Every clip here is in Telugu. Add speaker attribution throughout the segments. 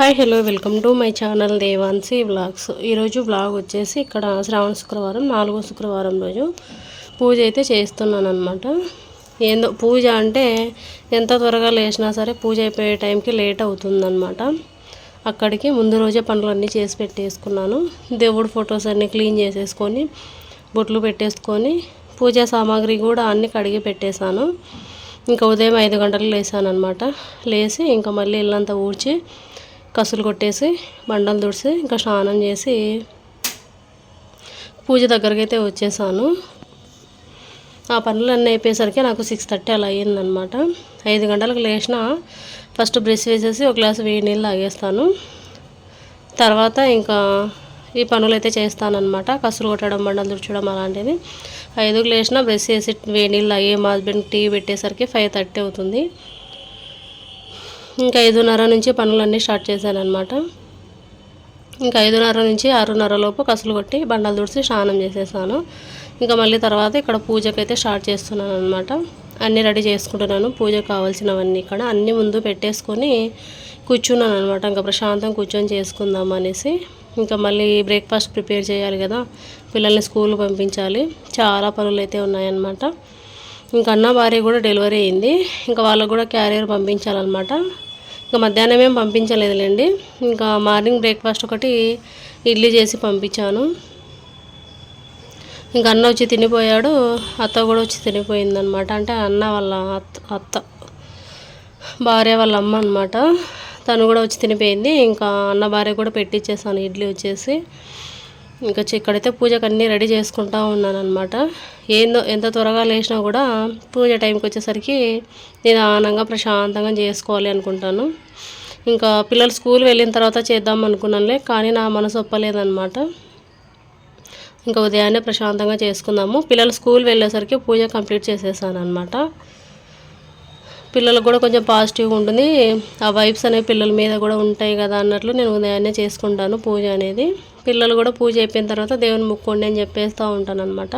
Speaker 1: Hi hello welcome to my channel Devansi vlogs. ఈరోజు వ్లాగ్ వచ్చేసి ఇక్కడ శ్రావణ శుక్రవారం నాలుగో శుక్రవారం రోజు పూజ అయితే చేస్తున్నాను అనమాట ఏందో పూజ అంటే ఎంత త్వరగా లేచినా సరే పూజ అయిపోయే టైంకి లేట్ అవుతుందన్నమాట. అక్కడికి ముందు రోజే పనులన్నీ చేసి పెట్టేసుకున్నాను. దేవుడు ఫొటోస్ అన్నీ క్లీన్ చేసేసుకొని బొట్లు పెట్టేసుకొని పూజా సామాగ్రి కూడా అన్నీ కడిగి పెట్టేశాను. ఇంకా ఉదయం ఐదు గంటలు లేసాను అనమాట లేచి ఇంకా మళ్ళీ ఇల్లంతా ఊడ్చి కసులు కొట్టేసి బండలు తుడిసి ఇంకా స్నానం చేసి పూజ దగ్గరికి అయితే వచ్చేసాను. ఆ పనులు అన్నీ అయిపోయేసరికి నాకు సిక్స్ థర్టీ అలా అయ్యిందనమాట ఐదు గంటలకు లేచిన ఫస్ట్ బ్రష్ వేసేసి ఒక గ్లాస్ వేడి నీళ్ళు తాగేస్తాను. తర్వాత ఇంకా ఈ పనులు అయితే చేస్తానన్నమాట. కసులు కొట్టడం బండలు తుడచడం అలాంటివి. ఐదుకు లేచిన బ్రష్ చేసి వేడి నీళ్ళు తాగి మా హస్బెండ్ టీ పెట్టేసరికి ఫైవ్ థర్టీ అవుతుంది. ఇంకా ఐదున్నర నుంచి పనులన్నీ స్టార్ట్ చేశాను అనమాట ఇంకా ఐదున్నర నుంచి ఆరున్నర లోపు కసులు కొట్టి బండలు తుడిచి స్నానం చేసేసాను. ఇంకా మళ్ళీ తర్వాత ఇక్కడ పూజకైతే స్టార్ట్ చేస్తున్నాను అనమాట అన్నీ రెడీ చేసుకుంటున్నాను. పూజకు కావాల్సినవన్నీ ఇక్కడ అన్నీ ముందు పెట్టేసుకొని కూర్చున్నాను అనమాట ఇంకా ప్రశాంతం కూర్చొని చేసుకుందాం అనేసి. ఇంకా మళ్ళీ బ్రేక్ఫాస్ట్ ప్రిపేర్ చేయాలి కదా. పిల్లల్ని స్కూల్ పంపించాలి. చాలా పనులు అయితే ఉన్నాయన్నమాట. ఇంకా అన్న భార్య కూడా డెలివరీ అయింది. ఇంకా వాళ్ళకు కూడా క్యారియర్ పంపించాలన్నమాట. ఇంకా మధ్యాహ్నం ఏం పంపించలేదులేండి. ఇంకా మార్నింగ్ బ్రేక్ఫాస్ట్ ఒకటి ఇడ్లీ చేసి పంపించాను. ఇంకా అన్న వచ్చి తినిపోయాడు. అత్త కూడా వచ్చి తినిపోయిందనమాట. అంటే అన్న వాళ్ళ అత్త అత్త భార్య వాళ్ళ అమ్మ అనమాట. తను కూడా వచ్చి తినిపోయింది. ఇంకా అన్న భార్య కూడా పెట్టించేసాను ఇడ్లీ వచ్చేసి. ఇంకా ఇక్కడైతే పూజకు అన్నీ రెడీ చేసుకుంటా ఉన్నాను అనమాట ఏందో ఎంత త్వరగా లేచినా కూడా పూజ టైంకి వచ్చేసరికి నిదానంగా ప్రశాంతంగా చేసుకోవాలి అనుకుంటాను. ఇంకా పిల్లలు స్కూల్ వెళ్ళిన తర్వాత చేద్దాం అనుకున్నానులే కానీ నా మనసు ఒప్పలేదనమాట ఇంకా ఉదయాన్నే ప్రశాంతంగా చేసుకుందాము. పిల్లలు స్కూల్ వెళ్ళేసరికి పూజ కంప్లీట్ చేసేసాను అనమాట పిల్లలకు కూడా కొంచెం పాజిటివ్గా ఉంటుంది. ఆ వైబ్స్ అనేవి పిల్లల మీద కూడా ఉంటాయి కదా అన్నట్లు నేను ఉదయాన్నే చేసుకుంటాను పూజ అనేది. పిల్లలు కూడా పూజ అయిపోయిన తర్వాత దేవుని ముక్కోండి అని చెప్పేస్తూ ఉంటాను అనమాట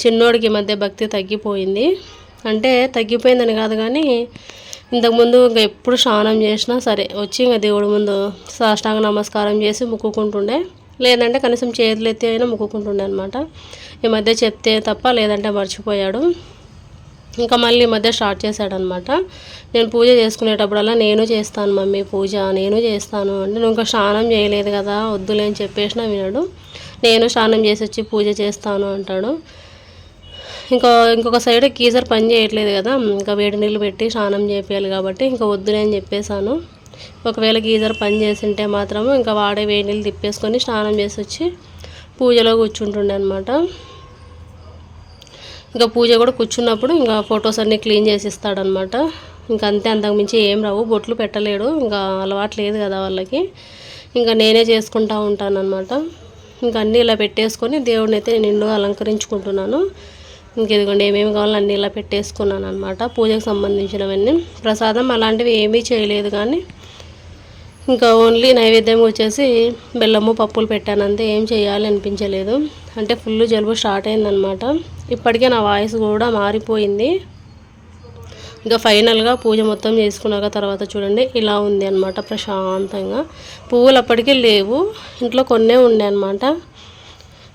Speaker 1: చిన్నోడికి మధ్య భక్తి తగ్గిపోయింది. అంటే తగ్గిపోయిందని కాదు కానీ ఇంతకుముందు ఇంకా ఎప్పుడు స్నానం చేసినా సరే వచ్చి ఇంకా దేవుడి ముందు సాష్టాంగ నమస్కారం చేసి ముక్కుకుంటుండే. లేదంటే కనీసం చేతులు ఎత్తి అయినా ముక్కుకుంటుండే అనమాట ఈ మధ్య చెప్తే తప్ప లేదంటే మర్చిపోయాడు. ఇంకా మళ్ళీ మధ్య స్టార్ట్ చేశాడనమాట. నేను పూజ చేసుకునేటప్పుడల్లా నేను చేస్తాను మమ్మీ పూజ నేను చేస్తాను అంటే నువ్వు ఇంకా స్నానం చేయలేదు కదా వద్దులే అని చెప్పేసిన వినడు. నేను స్నానం చేసి వచ్చి పూజ చేస్తాను అంటాడు. ఇంకా ఇంకొక సైడ్ గీజర్ పని చేయట్లేదు కదా ఇంకా వేడి నీళ్ళు పెట్టి స్నానం చేయాలి కాబట్టి ఇంకా వద్దులే అని చెప్పేశాను. ఒకవేళ గీజర్ పని చేసింటే మాత్రము ఇంకా వాడే వేడి నీళ్ళు తిప్పేసుకొని స్నానం చేసి వచ్చి పూజలో కూర్చుంటుండే అనమాట. ఇంకా పూజ కూడా కూర్చున్నప్పుడు ఇంకా ఫొటోస్ అన్నీ క్లీన్ చేసి ఇస్తాడనమాట ఇంకా అంతే అంతకుమించి ఏం రావు. బొట్లు పెట్టలేడు. ఇంకా అలవాటు లేదు కదా వాళ్ళకి. ఇంకా నేనే చేసుకుంటా ఉంటానన్నమాట. ఇంకా అన్నీ ఇలా పెట్టేసుకొని దేవుడిని అయితే నిండు అలంకరించుకుంటున్నాను. ఇంక ఏమేమి కావాలో అన్నీ ఇలా పెట్టేసుకున్నాను అనమాట పూజకు సంబంధించినవన్నీ. ప్రసాదం అలాంటివి ఏమీ చేయలేదు కానీ ఇంకా ఓన్లీ నైవేద్యం వచ్చేసి బెల్లము పప్పులు పెట్టానంతే. ఏం చేయాలి అనిపించలేదు. అంటే ఫుల్ జలుబు స్టార్ట్ అయిందనమాట ఇప్పటికే నా వాయిస్ కూడా మారిపోయింది. ఇంకా ఫైనల్గా పూజ మొత్తం చేసుకున్నాక తర్వాత చూడండి ఇలా ఉంది అనమాట ప్రశాంతంగా. పువ్వులు అప్పటికీ లేవు ఇంట్లో కొన్నే ఉండే అనమాట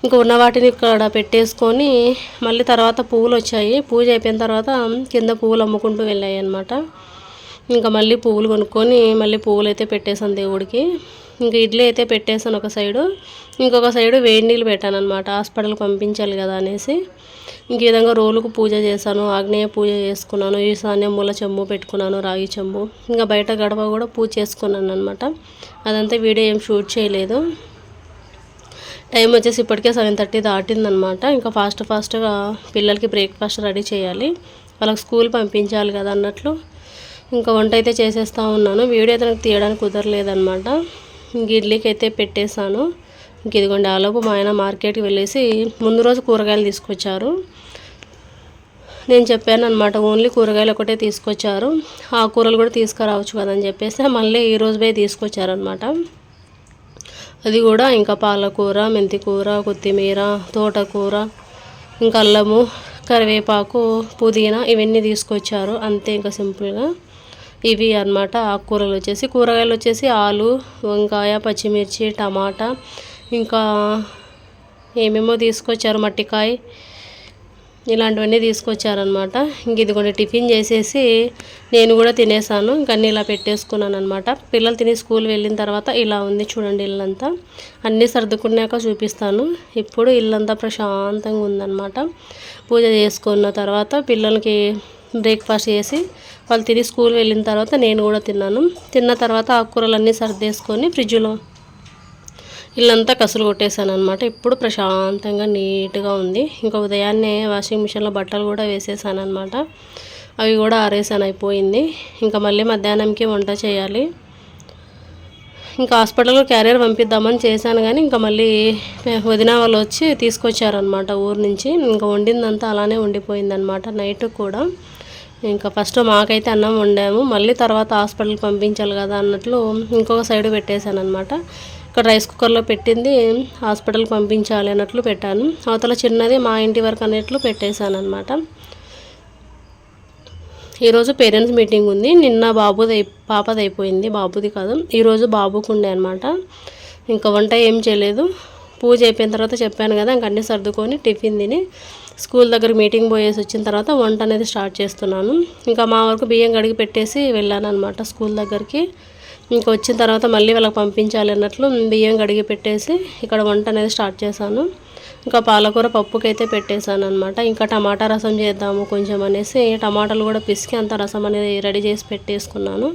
Speaker 1: ఇంకా ఉన్న వాటిని ఇక్కడ పెట్టేసుకొని మళ్ళీ తర్వాత పువ్వులు వచ్చాయి. పూజ అయిపోయిన తర్వాత కింద పువ్వులు అమ్ముకుంటూ వెళ్ళాయి అనమాట ఇంకా మళ్ళీ పువ్వులు కొనుక్కొని మళ్ళీ పువ్వులు అయితే పెట్టేశాను దేవుడికి. ఇంకా ఇడ్లీ అయితే పెట్టేసాను ఒక సైడు. ఇంకొక సైడు వేడి నీళ్ళు పెట్టాను అనమాట హాస్పిటల్కి పంపించాలి కదా అనేసి. ఇంక విధంగా రోలుకు పూజ చేశాను. ఆగ్నేయ పూజ చేసుకున్నాను. ఈశాన్య మూల చెంబు పెట్టుకున్నాను రాగి చెంబు. ఇంకా బయట గడప కూడా పూజ చేసుకున్నాను అనమాట అదంతా వీడియో ఏం షూట్ చేయలేదు. టైం వచ్చేసి ఇప్పటికే సెవెన్ థర్టీ దాటిందనమాట ఇంకా ఫాస్ట్ ఫాస్ట్గా పిల్లలకి బ్రేక్ఫాస్ట్ రెడీ చేయాలి. వాళ్ళకి స్కూల్ పంపించాలి కదా అన్నట్లు. ఇంకా వంట అయితే చేసేస్తూ ఉన్నాను. వీడియో అయితే నాకు తీయడానికి కుదరలేదనమాట గిడ్లీకి అయితే పెట్టేశాను. ఇంక ఇదిగోండి ఆలోపు మా ఆయన మార్కెట్కి వెళ్ళేసి ముందు రోజు కూరగాయలు తీసుకొచ్చారు. నేను చెప్పాను అనమాట ఓన్లీ కూరగాయలు ఒకటే తీసుకొచ్చారు. ఆ కూరలు కూడా తీసుకురావచ్చు కదని చెప్పేసి మళ్ళీ ఈ రోజు పోయి తీసుకొచ్చారనమాట అది కూడా ఇంకా పాలకూర మెంతికూర కొత్తిమీర తోటకూర ఇంకా అల్లము కరివేపాకు పుదీనా ఇవన్నీ తీసుకొచ్చారు. అంతే ఇంకా సింపుల్గా. ఇవి అన్నమాట ఆకుకూరలు వచ్చేసి కూరగాయలు వచ్చేసి ఆలు వంకాయ పచ్చిమిర్చి టమాటా ఇంకా ఏమేమో తీసుకొచ్చారు మట్టికాయ ఇలాంటివన్నీ తీసుకొచ్చారనమాట ఇంక ఇదిగోండి టిఫిన్ చేసేసి నేను కూడా తినేసాను. ఇంకా అన్నీ ఇలా పెట్టేసుకున్నాను అనమాట పిల్లలు తిని స్కూల్ వెళ్ళిన తర్వాత ఇలా ఉంది చూడండి ఇల్లంతా. అన్నీ సర్దుకున్నాక చూపిస్తాను. ఇప్పుడు ఇల్లంతా ప్రశాంతంగా ఉందన్నమాట. పూజ చేసుకున్న తర్వాత పిల్లలకి బ్రేక్ఫాస్ట్ చేసి వాళ్ళు తిని స్కూల్ వెళ్ళిన తర్వాత నేను కూడా తిన్నాను. తిన్న తర్వాత ఆకుకూరలన్నీ సర్దేసుకొని ఫ్రిడ్జ్లో ఇల్లంతా కసులు కొట్టేశాను అనమాట ఇప్పుడు ప్రశాంతంగా నీట్గా ఉంది. ఇంకా ఉదయాన్నే వాషింగ్ మిషన్లో బట్టలు కూడా వేసేసాను అనమాట అవి కూడా ఆరేసాను అయిపోయింది. ఇంకా మళ్ళీ మధ్యాహ్నంకి వంట చేయాలి. ఇంకా హాస్పిటల్లో క్యారియర్ పంపిద్దామని చేశాను కానీ ఇంకా మళ్ళీ వదిన వాళ్ళు వచ్చి తీసుకొచ్చారనమాట ఊరు నుంచి. ఇంకా వండిందంతా అలానే ఉండిపోయిందనమాట నైట్ కూడా. ఇంకా ఫస్ట్ మాకైతే అన్నం వండాము. మళ్ళీ తర్వాత హాస్పిటల్కి పంపించాలి కదా అన్నట్లు ఇంకొక సైడ్ పెట్టేశాను అనమాట ఇక్కడ రైస్ కుక్కర్లో పెట్టింది హాస్పిటల్కి పంపించాలి అన్నట్లు పెట్టాను. అవతల చిన్నది మా ఇంటి వరకు అనేట్లు పెట్టేశాను అనమాట ఈరోజు పేరెంట్స్ మీటింగ్ ఉంది. నిన్న బాబుది పాపది అయిపోయింది. బాబుది కాదు. ఈరోజు బాబుకు ఉండే అనమాట ఇంకా వంట ఏం చేయలేదు. పూజ అయిపోయిన తర్వాత చెప్పాను కదా ఇంక అన్నీ సర్దుకొని టిఫిన్ తిని స్కూల్ దగ్గర మీటింగ్ పోయేసి వచ్చిన తర్వాత వంట అనేది స్టార్ట్ చేస్తున్నాను. ఇంకా మా వరకు బియ్యం కడిగి పెట్టేసి వెళ్ళాను అనమాట స్కూల్ దగ్గరికి. ఇంకా వచ్చిన తర్వాత మళ్ళీ వాళ్ళకి పంపించాలి అన్నట్లు బియ్యం కడిగి పెట్టేసి ఇక్కడ వంట అనేది స్టార్ట్ చేశాను. ఇంకా పాలకూర పప్పుకైతే పెట్టేశాను అనమాట ఇంకా టమాటా రసం చేద్దాము కొంచెం అనేసి టమాటాలు కూడా పిసికి అంత రసం అనేది రెడీ చేసి పెట్టేసుకున్నాను.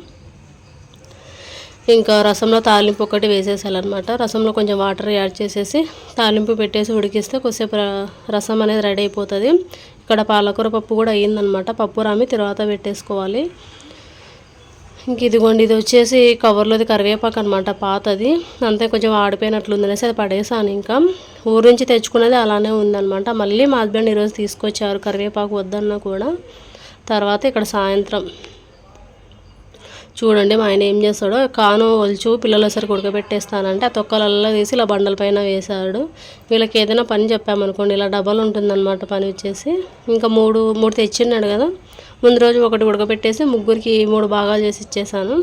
Speaker 1: ఇంకా రసంలో తాలింపు ఒకటి వేసేసాలన్నమాట రసంలో కొంచెం వాటర్ యాడ్ చేసేసి తాలింపు పెట్టేసి ఉడికిస్తే కొద్దిసేపు రసం అనేది రెడీ అయిపోతుంది. ఇక్కడ పాలకూర పప్పు కూడా అయ్యిందనమాట పప్పు రామి తర్వాత పెట్టేసుకోవాలి. ఇంక ఇదిగోండి ఇది వచ్చేసి కవర్లోది కరివేపాకు అనమాట పాతది. అంతే కొంచెం ఆడిపోయినట్లుంది అనేసి అది పడేసాను ఇంకా. ఊరు నుంచి తెచ్చుకున్నది అలానే ఉందనమాట మళ్ళీ మా హస్బెండ్ ఈరోజు తీసుకొచ్చారు కరివేపాకు వద్దన్నా కూడా. తర్వాత ఇక్కడ సాయంత్రం చూడండి మా ఆయన ఏం చేస్తాడో కాను ఒలుచు పిల్లలు సరికి ఉడకబెట్టేస్తానంటే ఆ తొక్కలల్లో తీసి ఇలా బండల పైన వేశాడు. వీళ్ళకి ఏదైనా పని చెప్పామనుకోండి ఇలా డబల్ ఉంటుందన్నమాట పని వచ్చేసి. ఇంకా మూడు మూడు తెచ్చిన్నాడు కదా. ముందు రోజు ఒకటి ఉడకబెట్టేసి ముగ్గురికి మూడు భాగాలు చేసి ఇచ్చేసాను.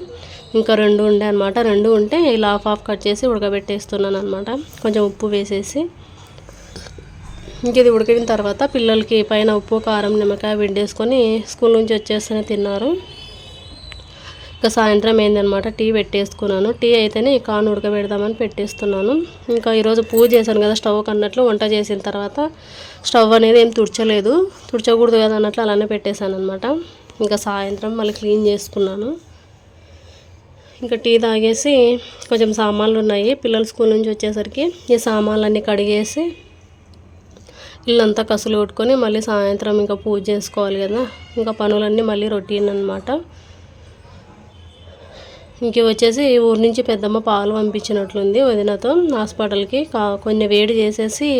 Speaker 1: ఇంకా రెండు ఉండే అనమాట రెండు ఉంటే ఇలా హాఫ్ హాఫ్ కట్ చేసి ఉడకబెట్టేస్తున్నాను అనమాట కొంచెం ఉప్పు వేసేసి. ఇంక ఇది ఉడికిన తర్వాత పిల్లలకి పైన ఉప్పు కారం నిమ్మకాయ విండేసుకొని స్కూల్ నుంచి వచ్చేస్తేనే తిన్నారు. ఇంకా సాయంత్రం ఏందనమాట టీ పెట్టేసుకున్నాను. టీ అయితేనే ఈ కాను ఉడకబెడదామని పెట్టేస్తున్నాను. ఇంకా ఈరోజు పూజ చేశాను కదా స్టవ్ అన్నట్లు వంట చేసిన తర్వాత స్టవ్ అనేది ఏం తుడచలేదు. తుడచకూడదు కదా అన్నట్లు అలానే పెట్టేశాను అనమాట ఇంకా సాయంత్రం మళ్ళీ క్లీన్ చేసుకున్నాను. ఇంకా టీ తాగేసి కొంచెం సామాన్లు ఉన్నాయి. పిల్లలు స్కూల్ నుంచి వచ్చేసరికి ఈ సామాన్లన్నీ కడిగేసి ఇల్లంతా కసులు కొట్టుకొని మళ్ళీ సాయంత్రం ఇంకా పూజ చేసుకోవాలి కదా. ఇంకా పనులన్నీ మళ్ళీ రొటీన్ అనమాట ఇంక వచ్చేసి ఊరి నుంచి పెద్దమ్మ పాలు పంపించినట్లుంది వదినతో. హాస్పిటల్కి కా కొన్ని వేడి చేసేసి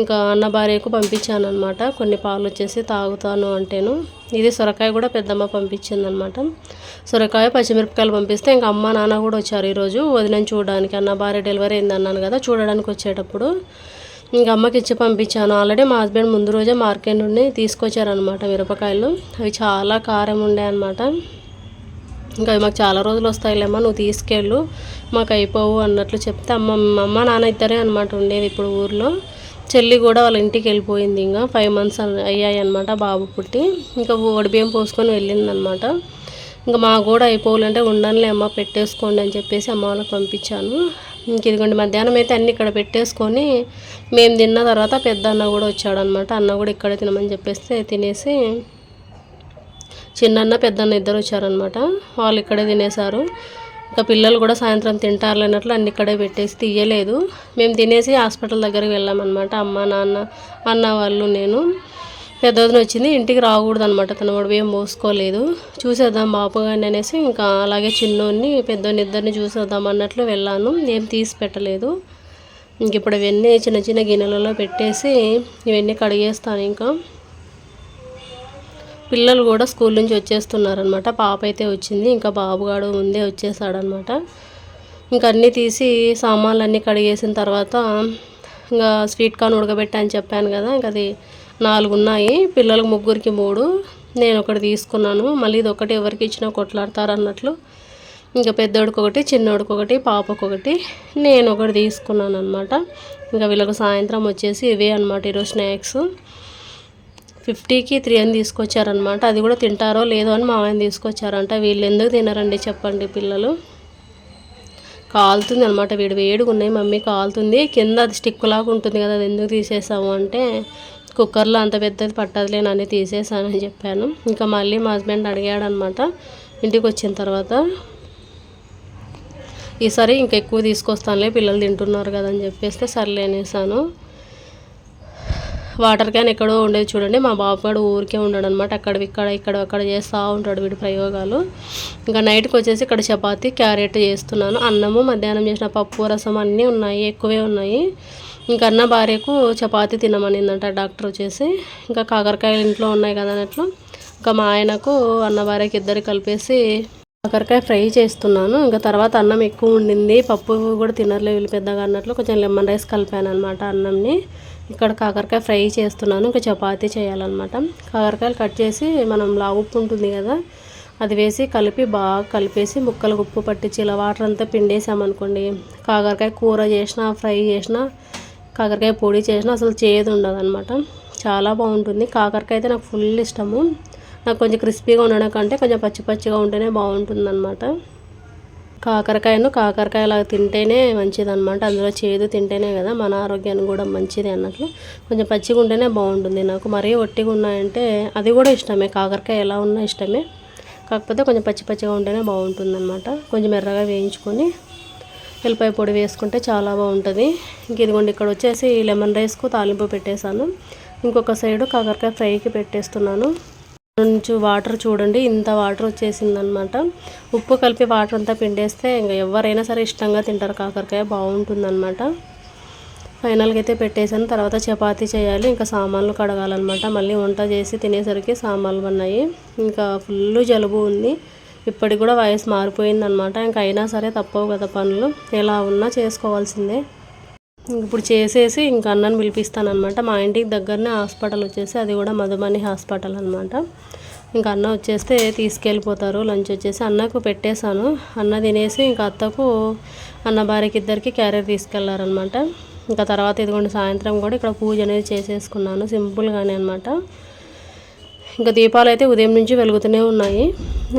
Speaker 1: ఇంకా అన్న భార్యకు పంపించాను అనమాట కొన్ని పాలు వచ్చేసి తాగుతాను అంటేను. ఇది సొరకాయ కూడా పెద్దమ్మ పంపించిందనమాట సొరకాయ పచ్చిమిరపకాయలు పంపిస్తే ఇంకా అమ్మ నాన్న కూడా వచ్చారు ఈరోజు. వదినని చూడడానికి అన్న భార్య డెలివరీ అయింది అన్నాను కదా చూడడానికి వచ్చేటప్పుడు. ఇంకా అమ్మకి ఇచ్చి పంపించాను. ఆల్రెడీ మా హస్బెండ్ ముందు రోజే మార్కెట్ నుండి తీసుకొచ్చారనమాట మిరపకాయలు. అవి చాలా కారం ఉండే అనమాట ఇంకా మాకు చాలా రోజులు వస్తాయిలేమ్మా నువ్వు తీసుకెళ్ళు మాకు అయిపోవు అన్నట్లు చెప్తే అమ్మ అమ్మ నాన్న ఇద్దరే అనమాట ఉండేది ఇప్పుడు ఊర్లో. చెల్లి కూడా వాళ్ళ ఇంటికి వెళ్ళిపోయింది ఇంకా ఫైవ్ మంత్స్ అయ్యాయి అనమాట బాబు పుట్టి. ఇంకా బియ్యం పోసుకొని వెళ్ళిందనమాట ఇంకా మా కూడా అయిపోవాలంటే ఉండనులే అమ్మ పెట్టేసుకోండి అని చెప్పేసి అమ్మ వాళ్ళకి పంపించాను. ఇంక ఇదిగోండి మధ్యాహ్నం అయితే అన్నీ ఇక్కడ పెట్టేసుకొని మేము తిన్న తర్వాత పెద్ద అన్న కూడా వచ్చాడనమాట అన్న కూడా ఇక్కడే తినమని చెప్పేస్తే తినేసి చిన్నన్న పెద్దన్న ఇద్దరు వచ్చారనమాట వాళ్ళు ఇక్కడే తినేశారు. ఇంకా పిల్లలు కూడా సాయంత్రం తింటారు అన్నట్లు అన్ని ఇక్కడే పెట్టేసి తీయలేదు. మేము తినేసి హాస్పిటల్ దగ్గరికి వెళ్ళామన్నమాట. అమ్మ నాన్న అన్న వాళ్ళు నేను. పెద్దదిన వచ్చింది. ఇంటికి రాకూడదు అనమాట తను కూడా ఏం పోసుకోలేదు చూసేద్దాం బాబు అనేసి ఇంకా అలాగే చిన్నోడిని పెద్దోని ఇద్దరిని చూసేద్దాం అన్నట్లు వెళ్ళాను. ఏం తీసి పెట్టలేదు. ఇంక ఇప్పుడు ఇవన్నీ చిన్న చిన్న గిన్నెలలో పెట్టేసి ఇవన్నీ కడిగేస్తాను ఇంకా. పిల్లలు కూడా స్కూల్ నుంచి వచ్చేస్తున్నారనమాట పాప అయితే వచ్చింది ఇంకా బాబుగాడు ముందే వచ్చేసాడనమాట ఇంకా అన్నీ తీసి సామాన్లు అన్నీ కడిగేసిన తర్వాత ఇంకా స్వీట్ కార్న్ ఉడకబెట్టా అని చెప్పాను కదా ఇంకా అది నాలుగు ఉన్నాయి. పిల్లలకు ముగ్గురికి మూడు నేను ఒకటి తీసుకున్నాను. మళ్ళీ ఇది ఒకటి ఎవరికి ఇచ్చినా కొట్లాడతారు అన్నట్లు. ఇంకా పెద్దోడికి ఒకటి చిన్నోడికి ఒకటి పాపకు ఒకటి నేను ఒకటి తీసుకున్నాను అనమాట ఇంకా వీళ్ళకు సాయంత్రం వచ్చేసి ఇవే అనమాట ఈరోజు స్నాక్స్. ఫిఫ్టీకి త్రీ అని తీసుకొచ్చారనమాట అది కూడా తింటారో లేదో అని మా ఆయన తీసుకొచ్చారంట. వీళ్ళు ఎందుకు తినరండి చెప్పండి పిల్లలు? కాలుతుంది అనమాట వీడు వేడిగా ఉన్నాయి మమ్మీ కాలుతుంది. కింద అది స్టిక్లాగా ఉంటుంది కదా అది ఎందుకు తీసేసాము అంటే కుక్కర్లో అంత పెద్దది పట్టదులే నన్ను తీసేసానని చెప్పాను. ఇంకా మళ్ళీ మా హస్బెండ్ అడిగాడనమాట ఇంటికి వచ్చిన తర్వాత. ఈసారి ఇంకా ఎక్కువ తీసుకొస్తానులే పిల్లలు తింటున్నారు కదా అని చెప్పేస్తే సర్లేనేసాను వాటర్ క్యాన్ ఎక్కడో ఉండేది చూడండి. మా బాబుగాడు ఊరికే ఉన్నాడు అనమాట అక్కడ ఇక్కడ ఇక్కడ అక్కడ చేస్తూ ఉంటాడు వీడి ప్రయోగాలు. ఇంకా నైట్కి వచ్చేసి ఇక్కడ చపాతీ క్యారెట్ చేస్తున్నాను. అన్నము మధ్యాహ్నం చేసిన పప్పు రసం అన్నీ ఉన్నాయి. ఎక్కువే ఉన్నాయి. ఇంకా అన్న భార్యకు చపాతీ తినమనిందంట డాక్టర్ వచ్చేసి. ఇంకా కాకరకాయలు ఇంట్లో ఉన్నాయి కదా అన్నట్లు. ఇంకా మా ఆయనకు అన్న భార్యకి ఇద్దరు కలిపేసి కాకరకాయ ఫ్రై చేస్తున్నాను. ఇంకా తర్వాత అన్నం ఎక్కువ ఉండింది. పప్పు కూడా తినర్లే వీళ్ళు పెద్దగా అన్నట్లు. కొంచెం లెమన్ రైస్ కలిపాను అనమాట అన్నంని. ఇక్కడ కాకరకాయ ఫ్రై చేస్తున్నాను ఇంకా చపాతీ చేయాలన్నమాట. కాకరకాయలు కట్ చేసి మనం లా ఉప్పు ఉంటుంది కదా అది వేసి కలిపి బాగా కలిపేసి ముక్కలకు ఉప్పు పట్టించి ఇలా వాటర్ అంతా పిండేసామనుకోండి కాకరకాయ కూర చేసినా ఫ్రై చేసినా కాకరకాయ పొడి చేసినా అసలు చేదు ఉండదు అనమాట చాలా బాగుంటుంది. కాకరకాయ అయితే నాకు ఫుల్ ఇష్టము. నాకు కొంచెం క్రిస్పీగా ఉండడం కంటే కొంచెం పచ్చి పచ్చిగా ఉంటేనే బాగుంటుందనమాట కాకరకాయను కాకరకాయలాగా తింటేనే మంచిది అనమాట అందులో చేదు తింటేనే కదా మన ఆరోగ్యానికి కూడా మంచిది అన్నట్లు. కొంచెం పచ్చిగా ఉంటేనే బాగుంటుంది నాకు. మరీ ఒట్టిగా ఉన్నాయంటే అది కూడా ఇష్టమే. కాకరకాయ ఎలా ఉన్నా ఇష్టమే. కాకపోతే కొంచెం పచ్చి పచ్చిగా ఉంటేనే బాగుంటుంది కొంచెం ఎర్రగా వేయించుకొని వెల్లిపాయ పొడి వేసుకుంటే చాలా బాగుంటుంది. ఇంక ఇదిగోండి ఇక్కడ వచ్చేసి లెమన్ రైస్కు తాలింపు పెట్టేశాను. ఇంకొక సైడు కాకరకాయ ఫ్రైకి పెట్టేస్తున్నాను. నుంచి వాటర్ చూడండి ఇంత వాటర్ వచ్చేసిందనమాట ఉప్పు కలిపి వాటర్ అంతా పిండేస్తే ఇంకా ఎవరైనా సరే ఇష్టంగా తింటారు. కాకరకాయ బాగుంటుందన్నమాట. ఫైనల్గా అయితే పెట్టేశాను. తర్వాత చపాతీ చేయాలి. ఇంకా సామాన్లు కడగాలన్నమాట. మళ్ళీ వంట చేసి తినేసరికి సామాన్లు ఉన్నాయి. ఇంకా ఫుల్ జలుబు ఉంది. ఇప్పటికి కూడా వయసు మారిపోయిందనమాట ఇంకా అయినా సరే తప్పవు కదా పనులు. ఎలా ఉన్నా చేసుకోవాల్సిందే. ఇప్పుడు చేసేసి ఇంకా అన్నను పిలిపిస్తానమాట మా ఇంటికి దగ్గరనే హాస్పిటల్ వచ్చేసి అది కూడా మధుమణి హాస్పిటల్ అనమాట ఇంకా అన్న వచ్చేస్తే తీసుకెళ్ళిపోతారు. లంచ్ వచ్చేసి అన్నకు పెట్టేశాను. అన్న తినేసి ఇంకా అత్తకు అన్న భార్యకి ఇద్దరికి క్యారియర్ తీసుకెళ్ళారనమాట ఇంకా తర్వాత ఇదిగోండి సాయంత్రం కూడా ఇక్కడ పూజ అనేది చేసేసుకున్నాను. సింపుల్గానే అనమాట ఇంకా దీపాలు అయితే ఉదయం నుంచి వెలుగుతూనే ఉన్నాయి.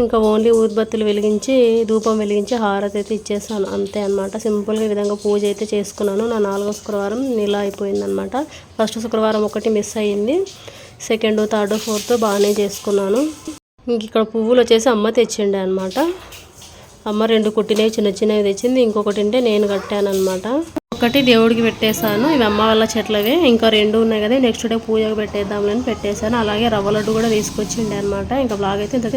Speaker 1: ఇంకా ఓన్లీ ఊద్బత్తులు వెలిగించి ధూపం వెలిగించి హారతి అయితే ఇచ్చేసాను. అంతే అనమాట సింపుల్గా ఈ విధంగా పూజ అయితే చేసుకున్నాను. నా నాలుగో శుక్రవారం ఇలా అయిపోయిందనమాట ఫస్ట్ శుక్రవారం ఒకటి మిస్ అయ్యింది. సెకండ్ థర్డ్ ఫోర్త్ బాగానే చేసుకున్నాను. ఇంక ఇక్కడ పువ్వులు వచ్చేసి అమ్మ తెచ్చిండే అనమాట అమ్మ రెండు కుట్టినవి చిన్న చిన్నవి తెచ్చింది. ఇంకొకటి ఉంటే నేను కట్టాను అనమాట ఒకటి దేవుడికి పెట్టేశాను. ఇవి అమ్మ వాళ్ళ చెట్లవే. ఇంకా రెండు ఉన్నాయి కదా నెక్స్ట్ డే పూజకు పెట్టేద్దామని పెట్టేశాను. అలాగే రవ్వ లడ్డు కూడా తీసుకొచ్చిండే అనమాట ఇంకా బ్లాగ్ అయితే ఇంత